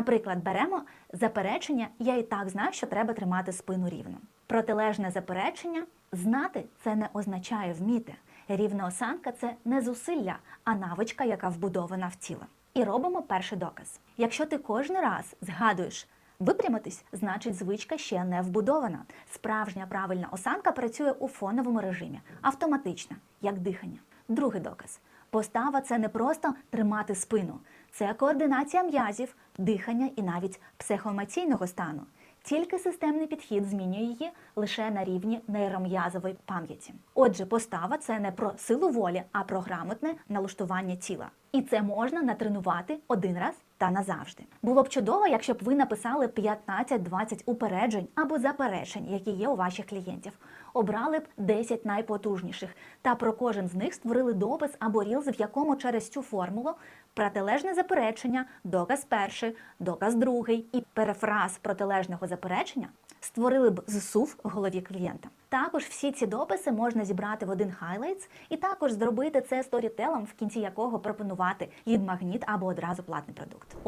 Наприклад, беремо заперечення, я і так знаю, що треба тримати спину рівно. Протилежне заперечення знати це не означає вміти. Рівна осанка це не зусилля, а навичка, яка вбудована в тіло. І робимо перший доказ. Якщо ти кожен раз згадуєш випрямитись, значить звичка ще не вбудована. Справжня правильна осанка працює у фоновому режимі, автоматична, як дихання. Другий доказ. Постава це не просто тримати спину, це координація м'язів, дихання і навіть психоемоційного стану. Тільки системний підхід змінює її лише на рівні нейром'язової пам'яті. Отже, постава це не про силу волі, а про грамотне налаштування тіла. І це можна натренувати один раз та назавжди. Було б чудово, якщо б ви написали 15-20 упереджень або заперечень, які є у ваших клієнтів. Обрали б 10 найпотужніших та про кожен з них створили допис або рілз, в якому через цю формулу протилежне заперечення, доказ перший, доказ другий і перефраз протилежного заперечення створили б зсув в голові клієнта. Також всі ці дописи можна зібрати в один хайлайтс і також зробити це сторітелом, в кінці якого пропонувати лід-магніт або одразу платний продукт.